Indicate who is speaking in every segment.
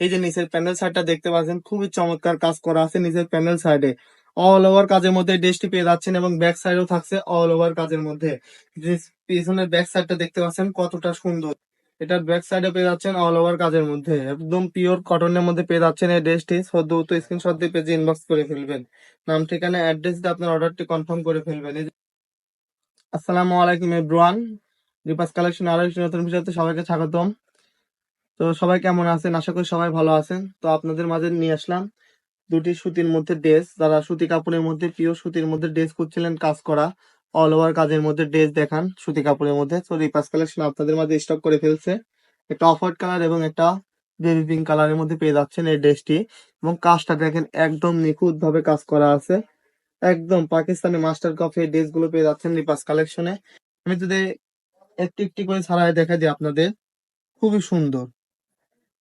Speaker 1: এই যে নিচের প্যানেল সাইডটা দেখতে পাচ্ছেন, খুবই চমৎকার কাজ করা আছে নিচের প্যানেল সাইডে। অল ওভার কাজের মধ্যে ড্রেসটি পেয়ে যাচ্ছেন এবং ব্যাক সাইডেও থাকছে অল ওভার কাজের মধ্যে। পিছনের ব্যাক সাইডটা দেখতে পাচ্ছেন, কতটা সুন্দর। এটার ব্যাক সাইডে পেয়ে যাচ্ছেন অল ওভার কাজের মধ্যে। একদম পিওর কটনের মধ্যে পেয়ে যাচ্ছেন এই ড্রেসটি। সদ্য তো স্ক্রিনশট দিয়ে পেজে ইনবক্স করে ফেলবেন। নাম, ঠিকানা অ্যাড্রেস দিয়ে আপনার অর্ডারটি কনফার্ম করে ফেলবেন। আসসালামু আলাইকুম এভরিওয়ান রিপাস কালেকশন আরও নতুন ভিডিওতে সবাইকে স্বাগতম। তো সবাই কেমন আছেন? আশা করি সবাই ভালো আছেন। তো আপনাদের মাঝে নিয়ে আসলাম দুটি সুতির মধ্যে ড্রেস। যারা সুতি কাপড়ের মধ্যে পিওর সুতির মধ্যে ড্রেস করছিলেন কাজ করা অল ওভার কাজের মধ্যে ড্রেস দেখান সুতি কাপড়ের মধ্যে। তো রিপাস কালেকশন আপনাদের মাঝে স্টক করে ফেলছে। একটা অফ হোয়াইট কালার এবং একটা বেবি পিঙ্ক কালারের মধ্যে পেয়ে যাচ্ছেন এই ড্রেসটি এবং কাজটা দেখেন একদম নিখুঁত ভাবে কাজ করা আছে। একদম পাকিস্তানি মাস্টার কফি ড্রেসগুলো পেয়ে যাচ্ছেন রিপাস কালেকশনে আমি যদি একটু একটু করে ছাড়াই দেখা দিই আপনাদের। খুবই সুন্দর।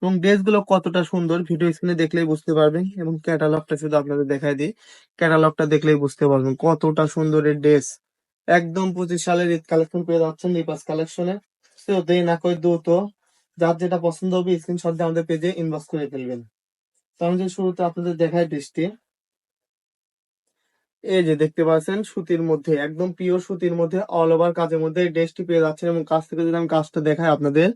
Speaker 1: এবং ড্রেসগুলো কতটা সুন্দর ভিডিও স্ক্রিনে দেখলেই বুঝতে পারবেন এবং ক্যাটালগটা শুধু আপনাদের দেখাই দিই। ক্যাটালগটা দেখলেই বুঝতে পারবেন কতটা সুন্দর এই ড্রেস একদম পঁচিশ সালের ঈদ কালেকশন পেয়ে যাচ্ছেন রিপাস কালেকশনে তো দেই না কই দ্রুত যার যেটা পছন্দ হবে স্ক্রিনশট দিয়ে আমাদের পেজে ইনবক্স করে ফেলবেন। তো আমি যে শুরুতে আপনাদের দেখাই ড্রেসটি এই যে দেখতে পাচ্ছেন, সুতির মধ্যে, একদম পিওর সুতির মধ্যে অল ওভার কাজের মধ্যে ড্রেসটি পেয়ে যাচ্ছেন এবং কাছ থেকে যদি আমি কাজটা দেখাই আপনাদের,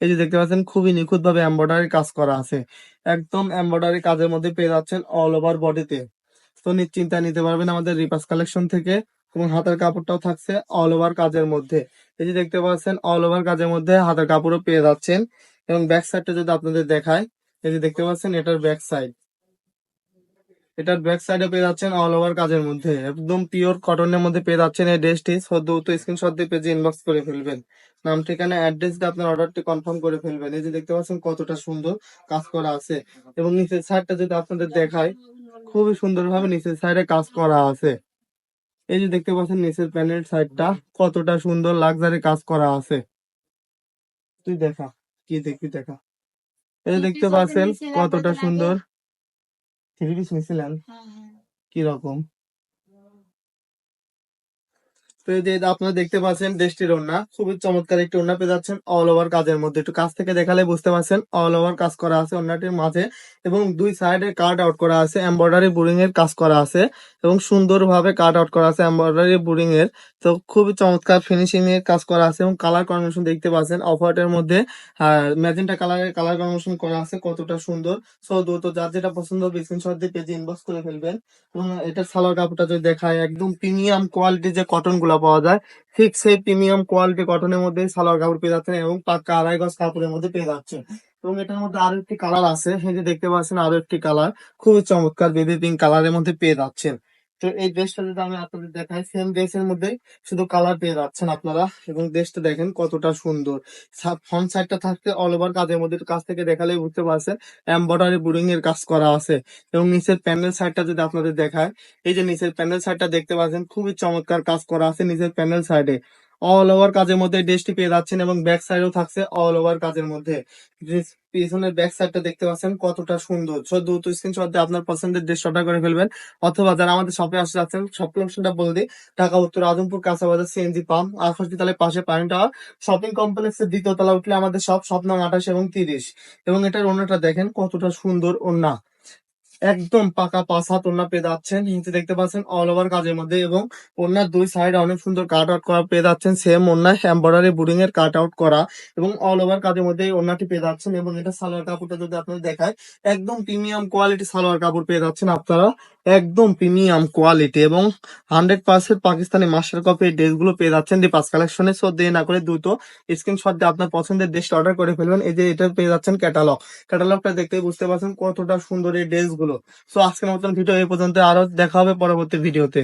Speaker 1: এই যে দেখতে পাচ্ছেন, খুবই নিখুঁত ভাবে এমব্রয়ডারি কাজ করা আছে। একদম এমব্রয়ডারি কাজের মধ্যে পেয়ে যাচ্ছেন অল ওভার বডিতে তো। নিশ্চিন্তায় নিতে পারবেন আমাদের রিপাস কালেকশন থেকে এবং হাতের কাপড়টাও থাকছে অল ওভার কাজের মধ্যে। এই যে দেখতে পাচ্ছেন অল ওভার কাজের মধ্যে হাতের কাপড়ও পেয়ে যাচ্ছেন। এবং ব্যাক সাইডটা যদি আপনাদের দেখায় এই যে দেখতে পাচ্ছেন, এটার ব্যাক সাইড এটার ব্যাক সাইডে পেয়ে যাচ্ছেন অল ওভার কাজের মধ্যে। একদম পিওর কটনের মধ্যে পেয়ে যাচ্ছেন এই ড্রেসটি সদ্য তো স্ক্রিনশট দিয়ে পেজে ইনবক্স করে ফেলবেন। নাম ঠিকানা অ্যাড্রেস দিয়ে আপনার অর্ডারটি কনফার্ম করে ফেলবেন। এই যে দেখতে পাচ্ছেন কতটা সুন্দর কাজ করা আছে। এবং নিচের সাইডটা যদি আপনাদের দেখায় খুবই সুন্দরভাবে নিচের সাইডে কাজ করা আছে। এই যে দেখতে পাচ্ছেন নিচের প্যানেল সাইডটা কতটা সুন্দর লাক্সারি কাজ করা আছে। তুই দেখা কি দেখবি দেখা। এই যে দেখতে পাচ্ছেন কতটা সুন্দর। থ্রি পিস কি কীরকম? আপনারা দেখতে পাচ্ছেন, দেশটির ওড়না। খুবই চমৎকার একটি ওড়না পেয়ে যাচ্ছেন অল ওভার কাজের মধ্যে। একটু কাছ থেকে দেখালে বুঝতে পারছেন অল ওভার কাজ করা আছে ওড়নাটির মাঝে এবং দুই সাইডে কাট আউট করা আছে এমব্রয়ডারি বোরিং এর কাজ করা আছে এবং সুন্দরভাবে কাট আউট করা আছে এমব্রয়ডারি বোরিং এর। তো খুবই চমৎকার ফিনিশিং এর কাজ করা আছে এবং কালার কম্বিনেশন দেখতে পাচ্ছেন অফ হোয়াইটের মধ্যে। ম্যাজেন্টা কালারের কালার কম্বিনেশন করা আছে, কতটা সুন্দর। সো দ্রুত যার যেটা পছন্দ হবে স্ক্রিনশট দিয়ে পেজে ইনবক্স করে ফেলবেন। এবং এটা সালোয়ার কাপড়টা যদি দেখায়, একদম প্রিমিয়াম কোয়ালিটি যে কটনগুলা পাওয়া যায়। ঠিক সেই প্রিমিয়াম কোয়ালিটি কটনের মধ্যে সালোয়ার কাপড় পেয়ে যাচ্ছেন এবং পাক্কা আড়াই গজ কাপড়ের মধ্যে পেয়ে যাচ্ছেন। এবং এটার মধ্যে আরও একটি কালার আছে, এই যে দেখতে পাচ্ছেন আরও একটি কালার খুবই চমৎকার বেবি পিঙ্ক কালারের মধ্যে পেয়ে যাচ্ছেন। তো এই ড্রেসটা যদি আমি আপনাদের দেখাই। সেম ড্রেসের মধ্যে শুধু কালার পেয়ে যাচ্ছেন আপনারা। এবং দেশটা দেখেন কতটা সুন্দর। ফ্রন্ট সাইডটা থাকতে অল ওভার কাজের মধ্যে কাছ থেকে দেখালে বুঝতে পারছেন এম্বয়ডারি বুডিং এর কাজ করা আছে। এবং নিচের প্যানেল সাইডটা যদি আপনাদের দেখায়, এই যে নিচের প্যানেল সাইডটা দেখতে পাচ্ছেন, খুবই চমৎকার কাজ করা আছে নিচের প্যানেল সাইডে অল ওভার কাজের মধ্যে ড্রেসটি পেয়ে যাচ্ছেন এবং ব্যাক সাইডেও থাকছে অল ওভার কাজের মধ্যে। পিছনের ব্যাক সাইডটা দেখতে পাচ্ছেন কতটা সুন্দর। সো দ্রুত স্ক্রিনশট দিয়ে আপনার পছন্দের ড্রেস অর্ডার করে ফেলবেন। অথবা যারা আমাদের শপে আসতে যাচ্ছেন শপ লোকেশনটা বলে দিই। ঢাকা, উত্তর, আজমপুর, কাঁচাবাজার সিএনজি পাম্প আর হসপিটালের পাশে পানি টাওয়ার শপিং কমপ্লেক্সের দ্বিতীয় তলা উঠলে আমাদের সব স্বপ্ন আঠাশ এবং তিরিশ। এবং এটার ওনাটা দেখেন কতটা সুন্দর ওনা একদম পাকা পাঁচ হাত ওনা পেয়ে যাচ্ছেন। নিচে দেখতে পাচ্ছেন অল ওভার কাজের মধ্যে এবং ওনার দুই সাইড অনেক সুন্দর কাট আউট করা পেয়ে যাচ্ছেন। সেম ওনা এমব্রয়ডারি বুডিং এর কাট আউট করা এবং অল ওভার কাজের মধ্যে এই ওনাটি পেয়ে যাচ্ছেন এবং এটা সালোয়ার কাপড়টা যদি আপনাদের দেখায়, একদম প্রিমিয়াম কোয়ালিটি সালোয়ার কাপড় পেয়ে যাচ্ছেন আপনারা। একদম প্রিমিয়াম কোয়ালিটি এবং hundred percent Pakistani master copy ড্রেসগুলো পেয়ে যাচ্ছেন। যে পাঁচ কালেকশনে সো দিয়ে না করে দ্রুত স্ক্রিনশট দিয়ে আপনার পছন্দের ড্রেসটা অর্ডার করে ফেলবেন। এই যে এটা পেয়ে যাচ্ছেন ক্যাটালগ ক্যাটালগটা দেখতে বুঝতে পারছেন কতটা সুন্দর এই ড্রেসগুলো। সো আজকের মতন ভিডিও এই পর্যন্ত। আরও দেখা হবে পরবর্তী ভিডিওতে।